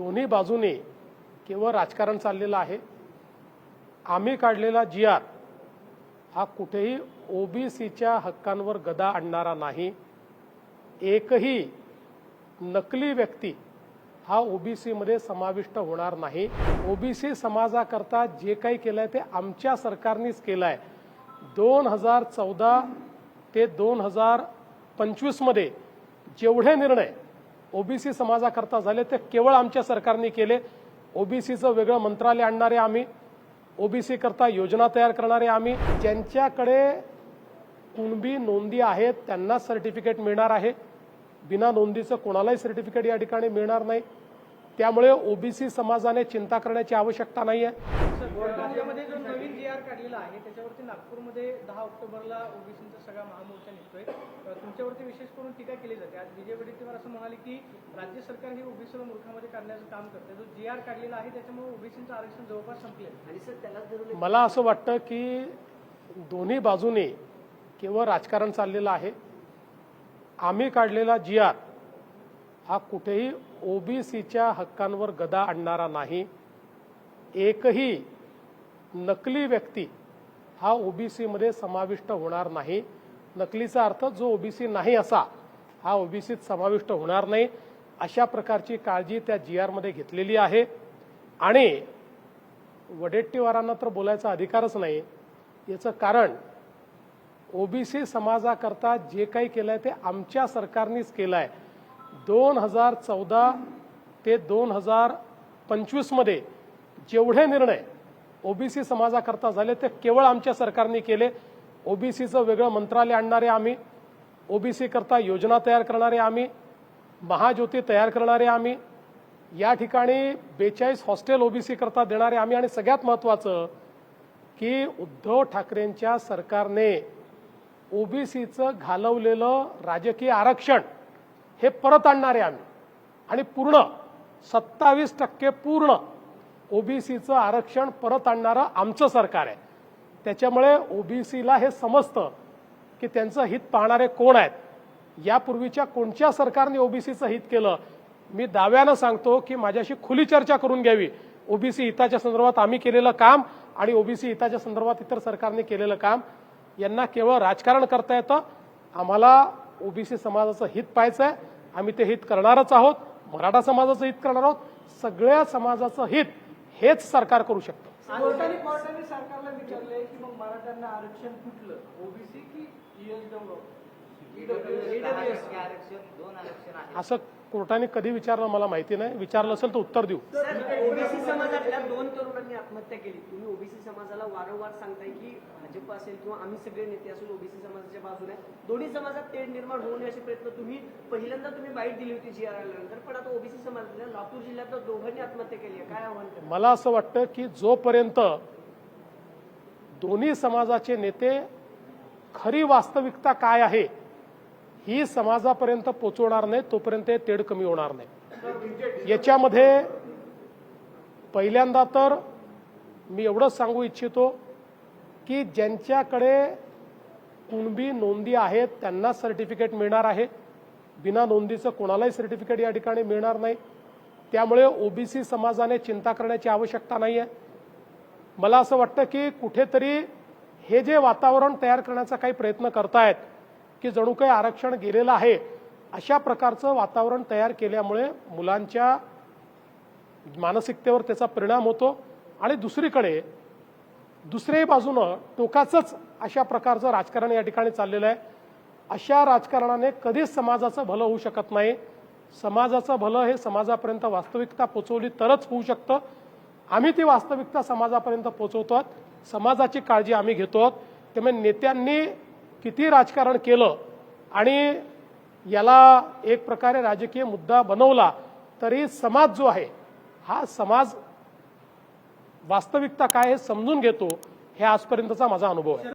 दोन्ही बाजूने केवळ राजकारण चाललेलं आहे. आम्ही काढलेला जी आर हा कुठेही ओबीसीच्या हक्कांवर गदा आणणारा नाही. एकही नकली व्यक्ती हा ओबीसीमध्ये समाविष्ट होणार नाही. ओबीसी समाजाकरता जे काही केलंय ते आमच्या सरकारनेच केलं आहे दोन हजार चौदा ते दोन हजार पंचवीसमध्ये जेवढे निर्णय ओबीसी समाजाकरता झाले ते केवळ आमच्या सरकारने केले. ओबीसीचं वेगळं मंत्रालय आणणारे आम्ही. ओबीसी करता योजना तयार करणारे आम्ही. ज्यांच्याकडे कुणबी नोंदी आहेत त्यांना सर्टिफिकेट मिळणार आहे. बिना नोंदीचं कोणालाही सर्टिफिकेट या ठिकाणी मिळणार नाही. त्यामुळे ओबीसी समाजाने चिंता करण्याची आवश्यकता नाही आहे राज्यामध्ये जो नवीन जी आर काढलेला आहे त्याच्यावरती नागपूरमध्ये दहा ऑक्टोबरला ओबीसीचा सगळा महामोर्चा निघतोय. अ, तुमच्यावरती विशेष करून टीका केली जाते. आज विजय वडेट्टीवार असं म्हणाले की राज्य सरकार हे ओबीसीला मूर्खामध्ये काढण्याचं काम करते जो जी आर काढलेला आहे त्याच्यामुळे ओबीसीचं आरक्षण जवळपास संपले आणि सर त्यालाच धरून मला असं वाटतं की दोन्ही बाजूने केवळ राजकारण चाललेलं आहे. आम्ही काढलेला जी आर हा कुठेही ओबीसीच्या हक्कांवर गदा आणणारा नाही. एकही नकली व्यक्ती हा ओबीसीमध्ये समाविष्ट होणार नाही. नकलीचा अर्थ जो ओबीसी नाही असा हा ओबीसीत समाविष्ट होणार नाही. अशा प्रकारची काळजी त्या जी आरमध्ये घेतलेली आहे. आणि वडेट्टीवारांना तर बोलायचा अधिकारच नाही. याचं कारण ओबीसी समाजाकरता जे काही केलंय ते आमच्या सरकारनेच केलं आहे दोन हजार चौदा ते दोन हजार पंचवीसमध्ये जेवढे निर्णय ओबीसी समाजाकरता झाले ते केवळ आमच्या सरकारने केले. ओबीसीचं वेगळं मंत्रालय आणणारे आम्ही ओबीसी करता योजना तयार करणारे आम्ही महाज्योती तयार करणारे आम्ही या ठिकाणी बेचाळीस हॉस्टेल ओबीसी करता देणारे आम्ही आणि सगळ्यात महत्त्वाचं की उद्धव ठाकरेंच्या सरकारने ओबीसीचं घालवलेलं राजकीय आरक्षण हे परत आणणारे आम्ही. आणि पूर्ण सत्तावीस टक्के पूर्ण ओबीसीचं आरक्षण परत आणणारं आमचं सरकार आहे. त्याच्यामुळे ओबीसीला हे समजतं की त्यांचं हित पाहणारे कोण आहेत. यापूर्वीच्या कोणत्या सरकारने ओबीसीचं हित केलं? मी दाव्यानं सांगतो की माझ्याशी खुली चर्चा करून घ्यावी. ओबीसी हिताच्या संदर्भात आम्ही केलेलं काम आणि ओबीसी हिताच्या संदर्भात इतर सरकारने केलेलं काम यांना केवळ राजकारण करता येतं. आम्हाला ओबीसी समाजाचं हित पाहायचं आहे. आम्ही ते हित करणारच आहोत. मराठा समाजाचं हित करणार आहोत. सगळ्या समाजाचं हित हेच सरकार करू शकतं. सरकारला विचारलंय की मग मराठ्यांना आरक्षण कुठलं? ओबीसी की E आहे असं कोर्टाने कधी विचारलं मला माहिती नाही. विचारलं असेल तर उत्तर देऊ. ओबीसी समाजातल्या दोन तरुणांनी आत्महत्या केली. तुम्ही ओबीसी समाजाला वारंवार सांगताय की भाजप असेल किंवा आम्ही सगळे नेते असून ओबीसी समाजाच्या बाजूने. दोन्ही समाजात तेढ निर्माण होऊ नये असे प्रयत्न तुम्ही पहिल्यांदा तुम्ही बाईट दिली होती जी आर आल्यानंतर पण आता ओबीसी समाजातल्या लातूर जिल्ह्यातल्या दोघांनी आत्महत्या केली आहे. काय आव्हान मला असं वाटतं की जोपर्यंत दोन्ही समाजाचे नेते खरी वास्तविकता काय आहे ही समाजापर्यंत पोचवणार नाही तोपर्यंत हे तेढ कमी होणार नाही. याच्यामध्ये पहिल्यांदा तर मी एवढंच सांगू इच्छितो की ज्यांच्याकडे कुणबी नोंदी आहेत त्यांना सर्टिफिकेट मिळणार आहे. बिना नोंदीचं कोणालाही सर्टिफिकेट या ठिकाणी मिळणार नाही. त्यामुळे ओबीसी समाजाने चिंता करण्याची आवश्यकता नाही आहे मला असं वाटतं की कुठेतरी हे जे वातावरण तयार करण्याचा काही प्रयत्न करतायत की जणू काही आरक्षण गेलेलं आहे अशा प्रकारचं वातावरण तयार केल्यामुळे मुलांच्या मानसिकतेवर त्याचा परिणाम होतो. आणि दुसरीकडे दुसऱ्याही बाजूनं टोकाचंच अशा प्रकारचं राजकारण या ठिकाणी चाललेलं आहे. अशा राजकारणाने कधीच समाजाचं भलं होऊ शकत नाही. समाजाचं भलं हे समाजापर्यंत वास्तविकता पोचवली तरच होऊ शकतं. आम्ही ती वास्तविकता समाजापर्यंत पोचवतो समाजाची काळजी आम्ही घेतो त्यामुळे नेत्यांनी किती राजकारण केलं आणि याला एक प्रकारे राजकीय मुद्दा बनवला तरी समाज जो आहे हा समाज वास्तविकता काय हे समजून घेतो हे आजपर्यंतचा माझा अनुभव आहे.